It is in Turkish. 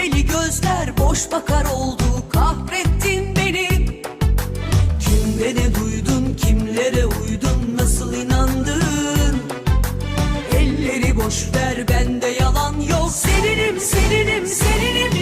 Pembeli gözler boş bakar oldu. Kahrettin beni. Kimde ne duydun kimlere uydun nasıl inandın? Elleri boş ver bende yalan yok. Seninim seninim seninim.